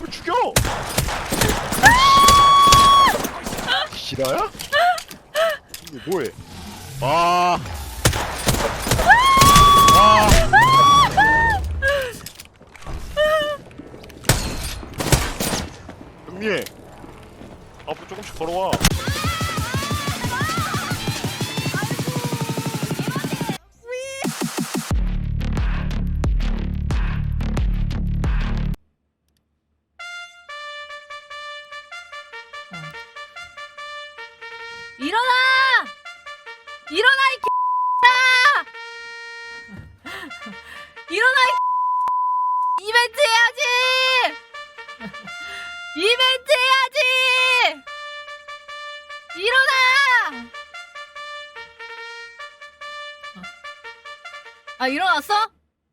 왜 죽여? 실화야? 이게 뭐해? 아. 아. 형님. 앞으로 조금씩 걸어와. 일어나! 일어나 이 X야! 일어나 이! 이벤트 해야지! 이벤트 해야지! 일어나! 아 일어났어?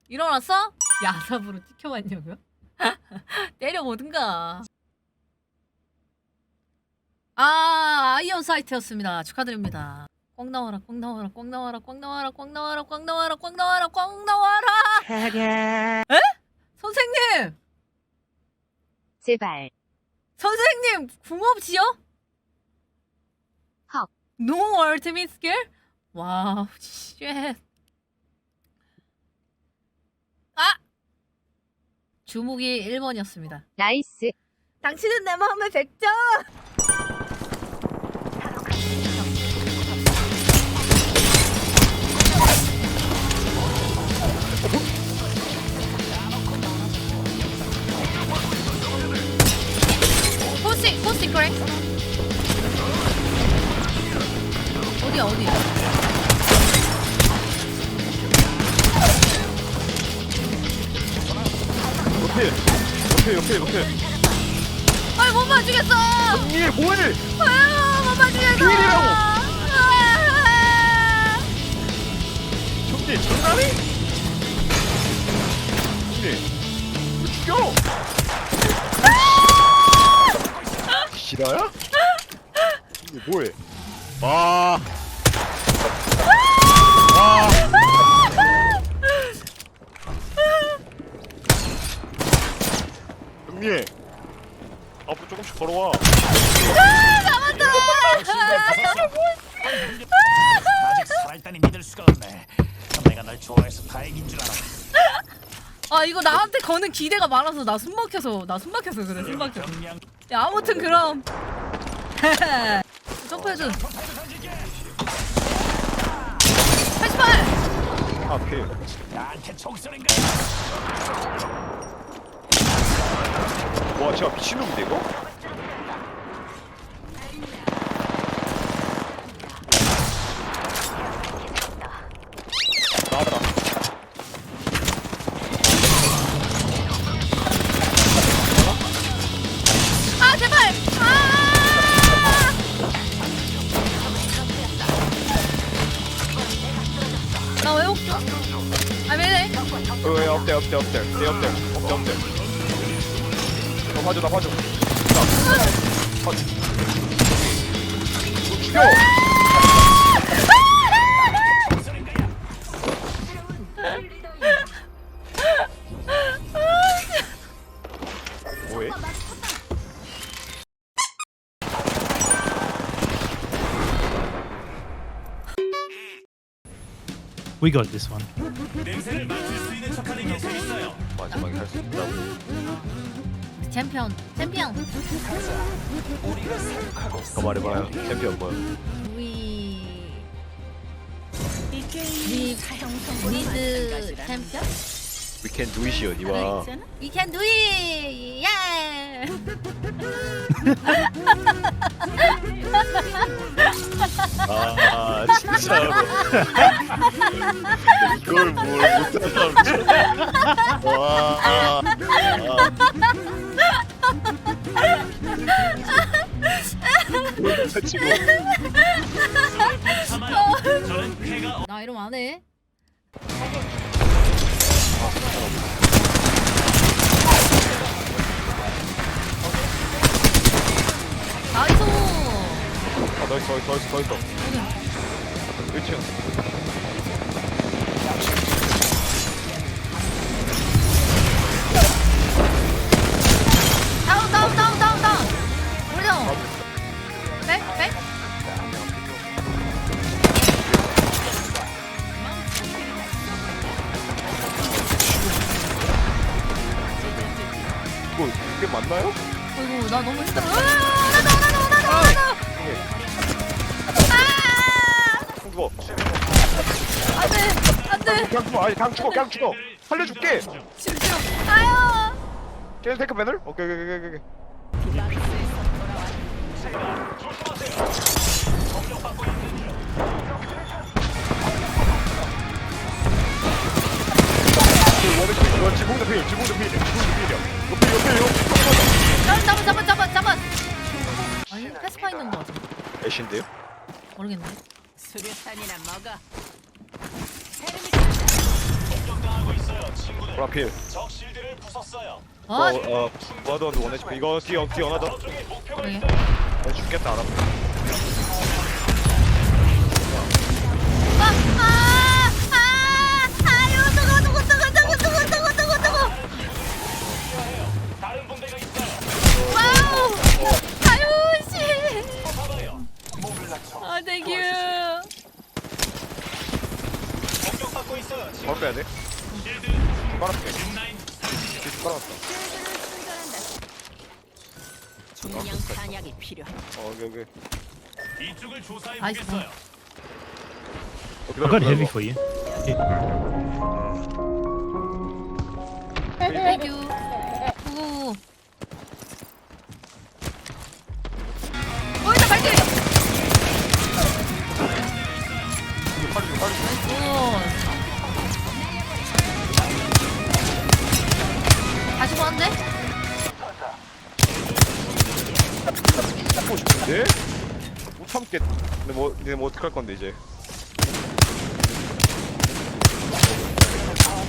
일어났어? 야삽으로 찍혀왔냐고요? 때려보든가 미니언 사이트였습니다. 축하드립니다. 꽝 나와라, 꽝 나와라, 꽝 나와라, 꽝 나와라, 꽝 나와라, 꽝 나와라, 꽝 나와라, 꽝 나와라. 에? 선생님, 제발. 선생님 궁합지요? 헉. No ultimate skill? 와우, 쉣. 아! 주목이 1번이었습니다. 나이스. 당신은 내 마음의 100점! 어디야 옆에. 옆에 옆에 옆에. 아이 못 맞추겠어 형님 뭐해? 아유 못 맞추겠어 비밀이라고. 아. 형님 장난해? 형님. 왜 죽여? 실화야? 이게 뭐해? 아. 아. 널 좋아해서 다행인 줄 알아. 아 이거 나한테 거는 기대가 많아서 나 숨막혀서 나 숨막혀서 그래 숨막혀 야 아무튼 그럼 점프해줘 88 앞에. 나한테 총소리인가? 와, 제가 미친놈인데 이거? Stay up there. Stay up there. Stay up there. 너 봐줘, 나 봐줘. 나. 봐줘. 죽여! 뭐해? We got this one. 연속하는 게 재밌어요. 마지막에 할 수 있다고. 챔피언 챔피언 우리가 사육하고 있어. 더 말해봐요. 챔피언 뭐야? 우리 이 게임이 니- 사형선고로 니즈 챔피언 We can do it, 이와. 있잖아? Can do it yeah 아, 진짜로. 이걸 뭘 처음. 와. 아. 나 이러면 안 해. 더 있어, 더 있어, 더 있어. 1층. 다운 다운 다운 다운 다운 우리 다운 백? 백? 이거 이게 맞나요? 아이고 나 너무 힘들어 으아! 안돼 안돼. 그냥 죽어 아니 그냥 죽어 그냥 죽어 살려줄게 싫어. 아유. 걔는 테크 배널? 오케이 오케이 오케이 오케이 이거 지붕도 필 지붕도 필 지붕도 필이야 옆에 옆에 옆에 잡아 잡아 잡아 잡아. 아니 패스파 있는 거 같아. 애신데요? 모르겠네. 수류탄이나 먹어. 브라필 적 실드를 부쉈어요. 어? 어어 와드원드 원해 이거 뛰어 뛰어 하나 더 그래. 나 죽겠다 알아 아, 아, 아, 아유, 뜨거, 뜨거, 뜨거, 뜨거, 뜨거, 뜨거, 뜨거, 뜨거. 다른 분대가 있어요. 와우. 아유, 씨. 잡아요. 아, 땡큐. 공격받고 있어요. 친구. 바로 빼야 돼 뒤 빨았어 중량 탄약이 필요해. 어 여기 여기 이쪽을 조사해. 보겠어요. 어, I've got heavy for you. 땡큐. 보는데? 잡고 싶은데? 못 참겠 근데 뭐 근데 뭐 어떡할 건데 이제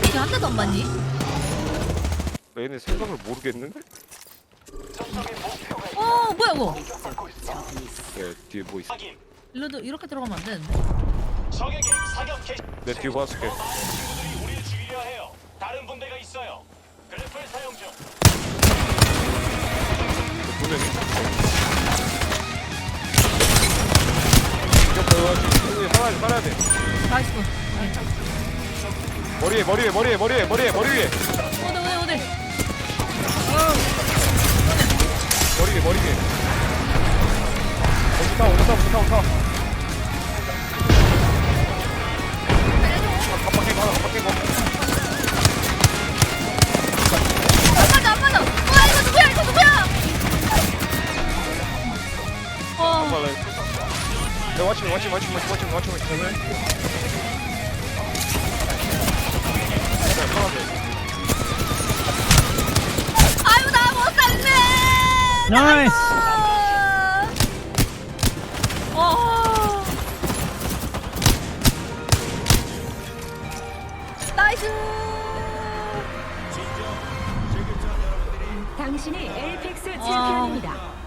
이게 한 대도 안 맞니? 나 얘네 생각을 모르겠는데? 어, 뭐야 이거? 네 뒤에 뭐 있어. 일로도 이렇게 들어가면 안 되는데? 적에게 사격 개시. 내 뒤에 봐줄게 친구들이 우리를 죽이려 해요. 다른 분대가 있어요. 그래플 사용 중. 보면 이거 살아야 돼 살아야 돼 나이스. 머리에 머리에 머리에 머리에 머리에 머리 위에 어디 어디 어디? 머리 위에 머리 위에 타 어디 타 어디 watching, watching, watching, watching, watching, watching, watching, watching. 아유 나 못 살네. 나이스. 어. 나이스. 당신이 엘펙스 챔피언입니다.